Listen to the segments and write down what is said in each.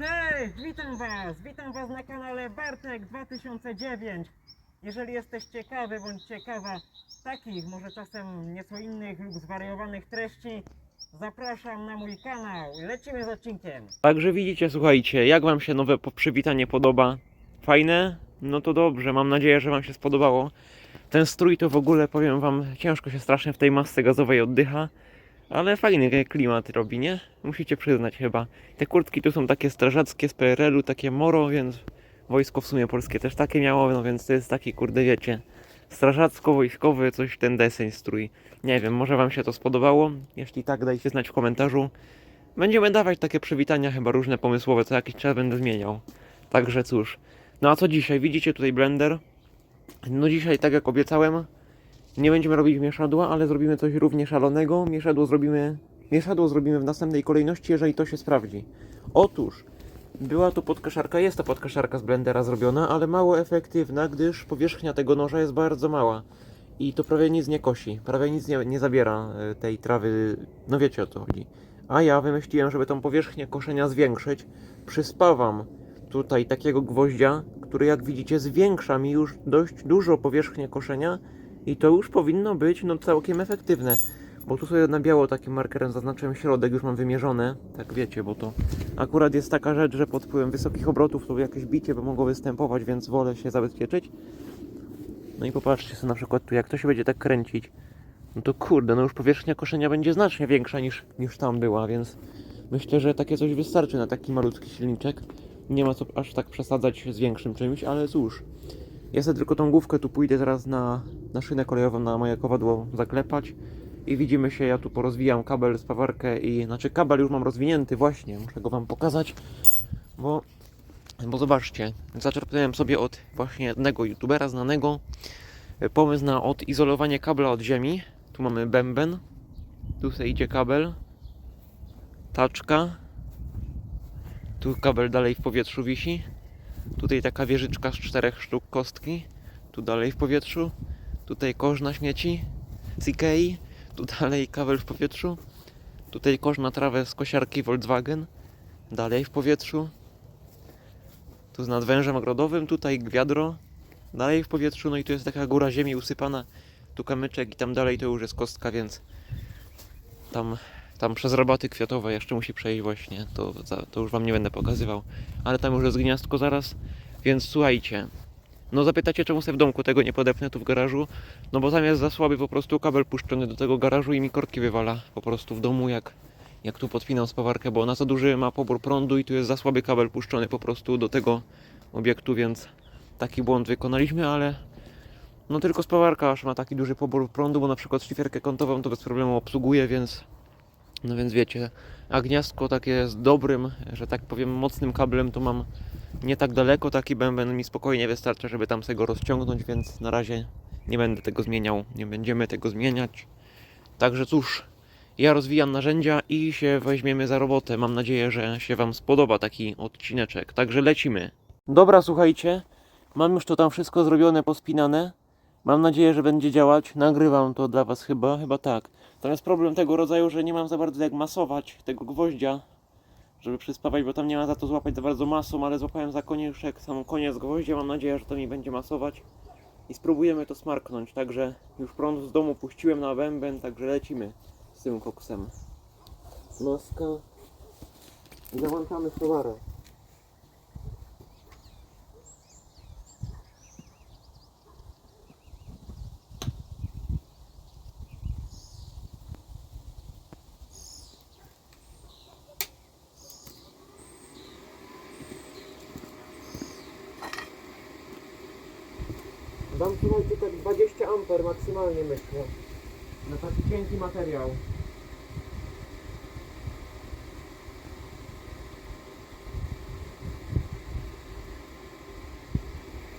Cześć, witam Was! Witam Was na kanale Bartek 2009. Jeżeli jesteś ciekawy bądź ciekawa takich, może czasem nieco innych lub zwariowanych treści, zapraszam na mój kanał. Lecimy z odcinkiem. Także widzicie, słuchajcie, jak wam się nowe przywitanie podoba? Fajne? No to dobrze, mam nadzieję, że wam się spodobało. Ten strój to w ogóle, powiem wam, ciężko się strasznie w tej masce gazowej oddycha, ale fajny klimat robi, nie? Musicie przyznać chyba. Te kurtki tu są takie strażackie z PRL-u, takie moro, więc wojsko w sumie polskie też takie miało, no więc to jest taki, kurde, wiecie, strażacko-wojskowy, coś ten deseń strój. Nie wiem, może wam się to spodobało? Jeśli tak, dajcie znać w komentarzu. Będziemy dawać takie przywitania chyba różne pomysłowe, co jakiś czas będę zmieniał. Także cóż. No a co dzisiaj? Widzicie tutaj blender? No dzisiaj, tak jak obiecałem, nie będziemy robić mieszadła, ale zrobimy coś równie szalonego. Mieszadło zrobimy, mieszadło zrobimy w następnej kolejności, jeżeli to się sprawdzi. Otóż, była tu podkaszarka, jest to podkaszarka z blendera zrobiona, ale mało efektywna, gdyż powierzchnia tego noża jest bardzo mała. I to prawie nic nie kosi, prawie nic nie, nie zabiera e, tej trawy, no wiecie o co chodzi. A ja wymyśliłem, żeby tą powierzchnię koszenia zwiększyć. Przyspawam tutaj takiego gwoździa, który jak widzicie zwiększa mi już dość dużo powierzchnię koszenia i to już powinno być no całkiem efektywne. Bo tu sobie na biało takim markerem zaznaczyłem środek, już mam wymierzone, tak wiecie, bo to akurat jest taka rzecz, że pod wpływem wysokich obrotów to jakieś bicie by mogło występować, więc wolę się zabezpieczyć. No i popatrzcie sobie na przykład tu, jak to się będzie tak kręcić, no to kurde, no już powierzchnia koszenia będzie znacznie większa niż, niż tam była, więc myślę, że takie coś wystarczy na taki malutki silniczek. Nie ma co aż tak przesadzać z większym czymś, ale cóż. Ja sobie tylko tą główkę tu pójdę zaraz na, na szynę kolejową, na moje kowadło zaklepać i widzimy się, ja tu porozwijam kabel, spawarkę i, znaczy kabel już mam rozwinięty właśnie, muszę go wam pokazać, bo, bo zobaczcie, zaczerpnąłem sobie od właśnie jednego youtubera znanego e, pomysł na odizolowanie kabla od ziemi. Tu mamy bęben, tu sobie idzie kabel, taczka, tu kabel dalej w powietrzu wisi, tutaj taka wieżyczka z czterech sztuk kostki, tu dalej w powietrzu, tutaj kosz na śmieci z tu dalej kabel w powietrzu, tutaj kosz na trawę z kosiarki Volkswagen, dalej w powietrzu, tu z nadwężem ogrodowym, tutaj wiadro, dalej w powietrzu, no i tu jest taka góra ziemi usypana, tu kamyczek i tam dalej to już jest kostka, więc tam, tam przez roboty kwiatowe jeszcze musi przejść właśnie, to, to już wam nie będę pokazywał, ale tam już jest gniazdko zaraz, więc słuchajcie, no zapytacie czemu sobie w domku tego nie podepnę tu w garażu, no bo tam jest za słaby po prostu kabel puszczony do tego garażu i mi korki wywala po prostu w domu jak, jak tu podpinam spawarkę, bo ona za duży ma pobór prądu i tu jest za słaby kabel puszczony po prostu do tego obiektu, więc taki błąd wykonaliśmy, ale no tylko spawarka aż ma taki duży pobór prądu, bo na przykład szlifierkę kątową to bez problemu obsługuje, więc no więc wiecie, a gniazdko takie z dobrym, że tak powiem mocnym kablem to mam nie tak daleko, taki bęben mi spokojnie wystarcza, żeby tam sobie go rozciągnąć, więc na razie nie będę tego zmieniał, nie będziemy tego zmieniać. Także cóż, ja rozwijam narzędzia i się weźmiemy za robotę. Mam nadzieję, że się Wam spodoba taki odcineczek. Także lecimy. Dobra, słuchajcie, mam już to tam wszystko zrobione, pospinane. Mam nadzieję, że będzie działać. Nagrywam to dla Was chyba, chyba tak. Natomiast problem tego rodzaju, że nie mam za bardzo jak masować tego gwoździa, żeby przyspawać, bo tam nie ma za to złapać za bardzo masą, ale złapałem za koniuszek, sam koniec gwoździa. Mam nadzieję, że to mi będzie masować. I spróbujemy to smarknąć. Także już prąd z domu puściłem na bęben, także lecimy z tym koksem. Maska. Załączamy towarę. Dam słuchajcie tak 20 amper maksymalnie myślę. Na taki cienki materiał.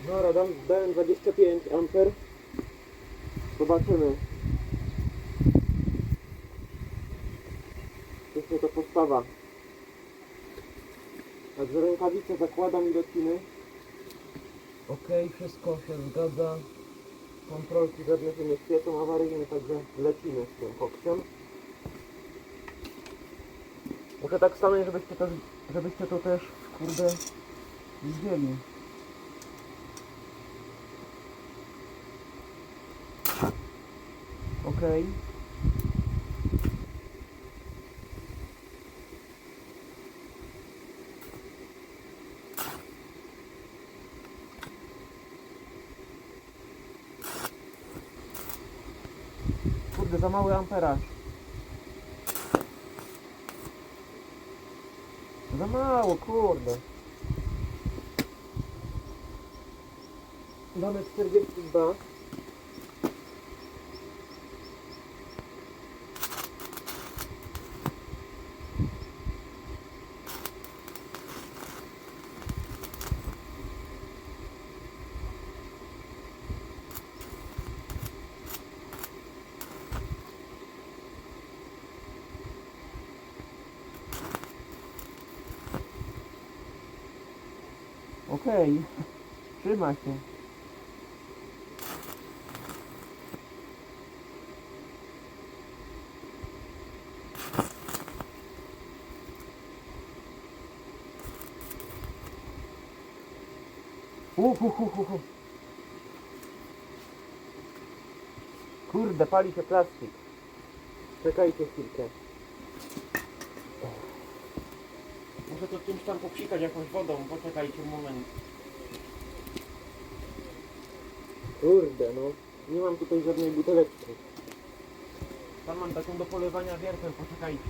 Dobra, dam, dałem 25 amper. Zobaczymy. Mnie to podstawa. Także rękawice zakładam i dociny. Okej, wszystko się zgadza. Kontrolki żadne się nie świecą awaryjne, także lecimy z tym koksem. Muszę tak stanąć, żebyście to, żebyście to też, kurde, widzieli. Okej. Kurde, za mały amperaż. Za mało, kurde. Damy 42. Okej. Trzyma się. Uhuhuhuhu. Kurde, pali się plastik. Czekajcie chwilkę. Muszę to czymś tam popsikać jakąś wodą, poczekajcie moment. Kurde, no. Nie mam tutaj żadnej buteleczki. Tam mam taką do polewania wiertłem, poczekajcie.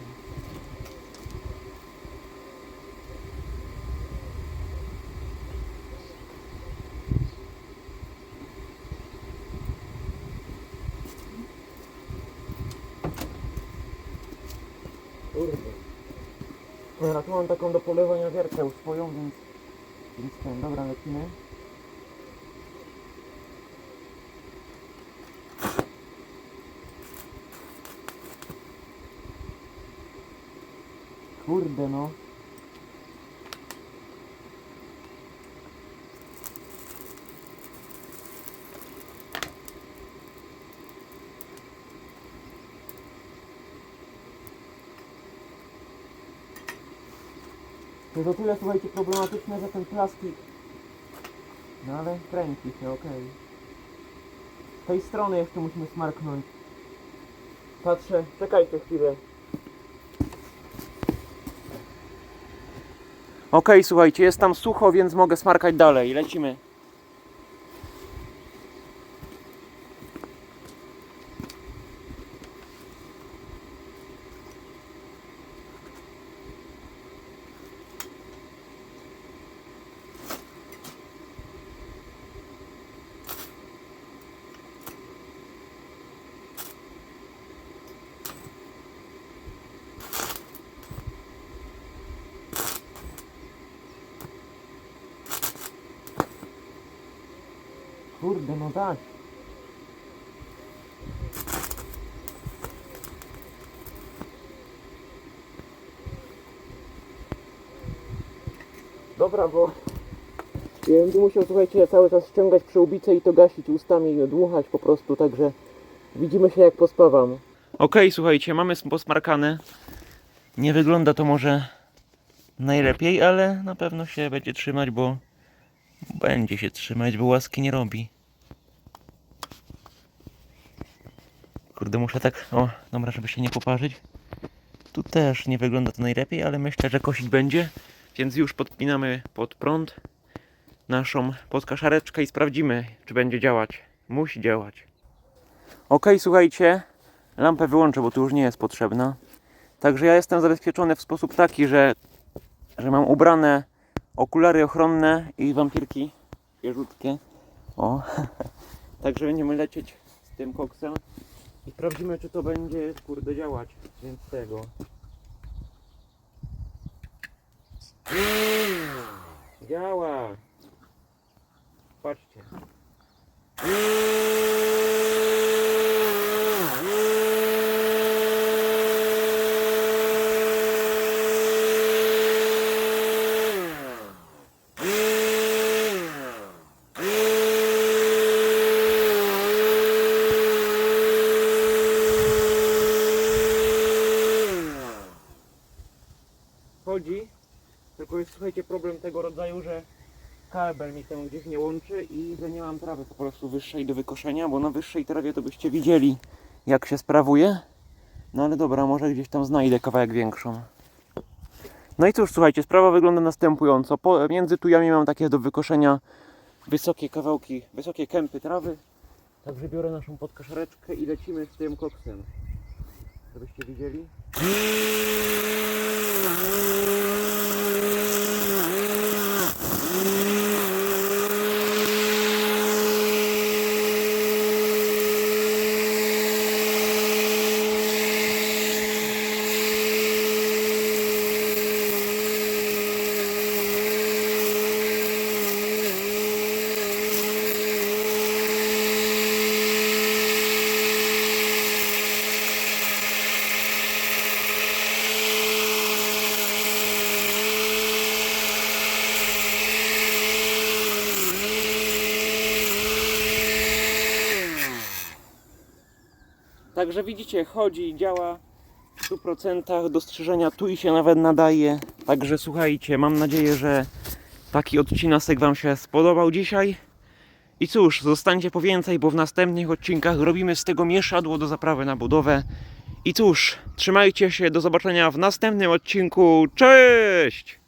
Kurde. Dobra, tu mam taką do polewania wierteł swoją, więc... Więc ten, dobra, lecimy. Kurde no. Jest o tyle, słuchajcie, problematyczne, że ten plastik... No ale kręci się, okej. Z tej strony jeszcze musimy smarknąć. Patrzę, czekajcie chwilę. Okej, słuchajcie, jest tam sucho, więc mogę smarkać dalej. Lecimy. Kurde, no tak. Dobra, bo ja będę musiał, słuchajcie, cały czas ściągać przyłbicę i to gasić ustami i dmuchać po prostu, także widzimy się jak pospawam. Okej, słuchajcie, mamy posmarkane. Nie wygląda to może najlepiej, ale na pewno się będzie trzymać, bo będzie się trzymać, bo łaski nie robi. Kurde, muszę tak. O, dobra, żeby się nie poparzyć. Tu też nie wygląda to najlepiej, ale myślę, że kosić będzie. Więc już podpinamy pod prąd naszą podkaszareczkę i sprawdzimy, czy będzie działać. Musi działać. Ok, słuchajcie. Lampę wyłączę, bo tu już nie jest potrzebna. Także ja jestem zabezpieczony w sposób taki, że, że mam ubrane okulary ochronne i wampirki wieżutkie. O, także będziemy lecieć z tym koksem i sprawdzimy, czy to będzie kurde działać. Więc tego. Działa. Patrzcie. Tylko słuchajcie, problem tego rodzaju, że kabel mi tam gdzieś nie łączy i że nie mam trawy po prostu wyższej do wykoszenia, bo na wyższej trawie to byście widzieli, jak się sprawuje. No ale dobra, może gdzieś tam znajdę kawałek większą. No i cóż, słuchajcie, sprawa wygląda następująco. Po, między tujami mam takie do wykoszenia wysokie kawałki, wysokie kępy trawy. Także biorę naszą podkaszareczkę i lecimy z tym koksem. Żebyście widzieli. Także widzicie, chodzi, działa w 100%, do strzyżenia tu i się nawet nadaje. Także słuchajcie, mam nadzieję, że taki odcinasek Wam się spodobał dzisiaj. I cóż, zostańcie po więcej, bo w następnych odcinkach robimy z tego mieszadło do zaprawy na budowę. I cóż, trzymajcie się, do zobaczenia w następnym odcinku. Cześć!